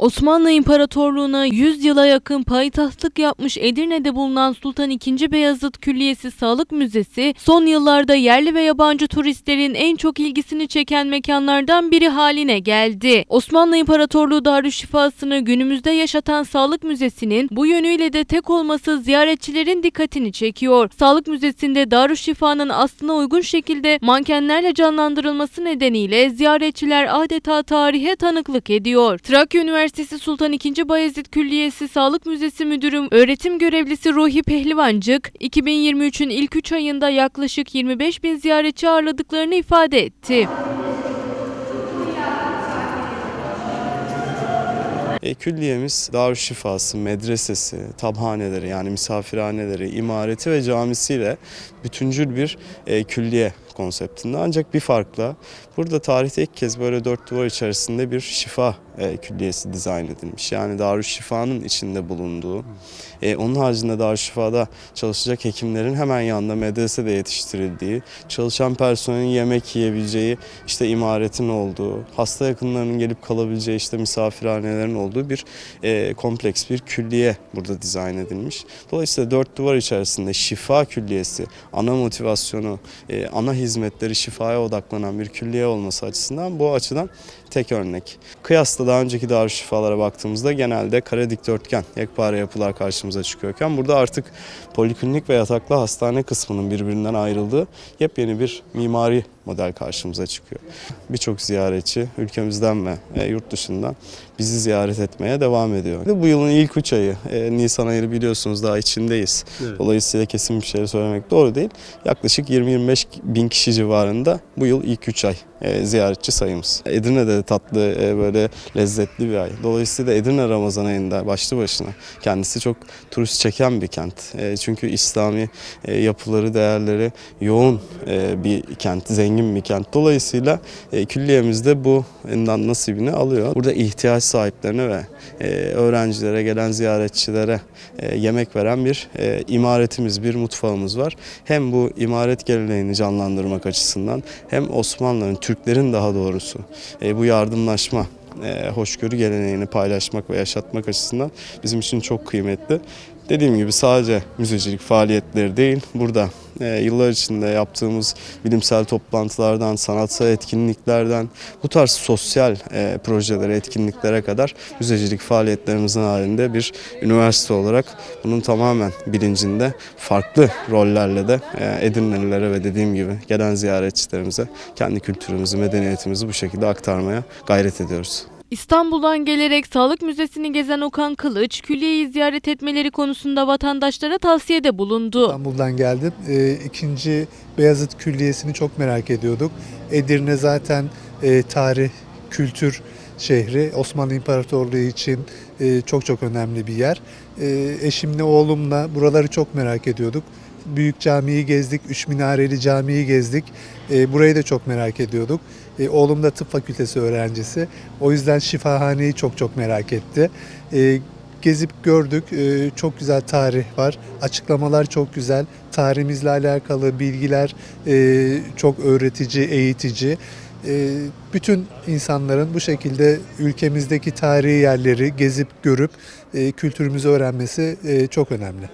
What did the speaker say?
Osmanlı İmparatorluğu'na 100 yıla yakın payitahtlık yapmış Edirne'de bulunan Sultan II. Beyazıt Külliyesi Sağlık Müzesi, son yıllarda yerli ve yabancı turistlerin en çok ilgisini çeken mekanlardan biri haline geldi. Osmanlı İmparatorluğu Darüşşifası'nı günümüzde yaşatan Sağlık Müzesi'nin bu yönüyle de tek olması ziyaretçilerin dikkatini çekiyor. Sağlık Müzesi'nde Darüşşifa'nın aslına uygun şekilde mankenlerle canlandırılması nedeniyle ziyaretçiler adeta tarihe tanıklık ediyor. Trakya Üniversitesi Sultan II. Bayezid Külliyesi Sağlık Müzesi Müdürü öğretim görevlisi Ruhi Pehlivancık, 2023'ün ilk 3 ayında yaklaşık 25 bin ziyaretçi ağırladıklarını ifade etti. E, külliyemiz Darüşşifası, medresesi, tabhaneleri yani misafirhaneleri, imareti ve camisiyle bütüncül bir e, külliye konseptinde. Ancak bir farkla burada tarihte ilk kez böyle dört duvar içerisinde bir şifa e, külliyesi dizayn edilmiş. Yani Darüşşifa'nın içinde bulunduğu, e, onun haricinde Darüşşifa'da çalışacak hekimlerin hemen yanında medresede yetiştirildiği, çalışan personelin yemek yiyebileceği, işte imaretin olduğu, hasta yakınlarının gelip kalabileceği işte misafirhanelerin olduğu bir e, kompleks bir külliye burada dizayn edilmiş. Dolayısıyla dört duvar içerisinde şifa külliyesi, ana motivasyonu, e, ana hizmetleri şifaya odaklanan bir külliye olması açısından bu açıdan tek örnek. Kıyasla daha önceki darüşşifalara baktığımızda genelde kare dikdörtgen yekpare yapılar karşımıza çıkıyorken burada artık poliklinik ve yataklı hastane kısmının birbirinden ayrıldığı yepyeni bir mimari model karşımıza çıkıyor. Birçok ziyaretçi ülkemizden ve e, yurt dışından bizi ziyaret etmeye devam ediyor. Bu yılın ilk 3 ayı, e, Nisan ayını biliyorsunuz daha içindeyiz. Dolayısıyla kesin bir şey söylemek doğru değil. Yaklaşık 20-25 bin kişi civarında bu yıl ilk 3 ay e, ziyaretçi sayımız. Edirne'de de tatlı böyle lezzetli bir ay. Dolayısıyla Edirne Ramazan ayında başlı başına kendisi çok turist çeken bir kent. Çünkü İslami yapıları, değerleri yoğun bir kent, zengin bir kent. Dolayısıyla e, külliyemizde bu bundan nasibini alıyor. Burada ihtiyaç sahiplerine ve e, öğrencilere, gelen ziyaretçilere e, yemek veren bir e, imaretimiz, bir mutfağımız var. Hem bu imaret geleneğini canlandırmak açısından hem Osmanlı'nın, Türklerin daha doğrusu e, bu yardımlaşma e, hoşgörü geleneğini paylaşmak ve yaşatmak açısından bizim için çok kıymetli. Dediğim gibi sadece müzecilik faaliyetleri değil, burada e, yıllar içinde yaptığımız bilimsel toplantılardan, sanatsal etkinliklerden, bu tarz sosyal e, projelere, etkinliklere kadar müzecilik faaliyetlerimizin halinde bir üniversite olarak bunun tamamen bilincinde farklı rollerle de e, Edirnelilere ve dediğim gibi gelen ziyaretçilerimize kendi kültürümüzü, medeniyetimizi bu şekilde aktarmaya gayret ediyoruz. İstanbul'dan gelerek Sağlık Müzesi'ni gezen Okan Kılıç, külliyeyi ziyaret etmeleri konusunda vatandaşlara tavsiyede bulundu. İstanbul'dan geldim. Ee, ikinci Beyazıt Külliyesi'ni çok merak ediyorduk. Edirne zaten e, tarih, kültür şehri. Osmanlı İmparatorluğu için e, çok çok önemli bir yer. E, eşimle oğlumla buraları çok merak ediyorduk. Büyük camiyi gezdik, üç minareli camiyi gezdik. E, burayı da çok merak ediyorduk. E, oğlum da tıp fakültesi öğrencisi. O yüzden şifahaneyi çok çok merak etti. E, gezip gördük. E, çok güzel tarih var. Açıklamalar çok güzel. Tarihimizle alakalı bilgiler e, çok öğretici, eğitici. E, bütün insanların bu şekilde ülkemizdeki tarihi yerleri gezip görüp e, kültürümüzü öğrenmesi e, çok önemli.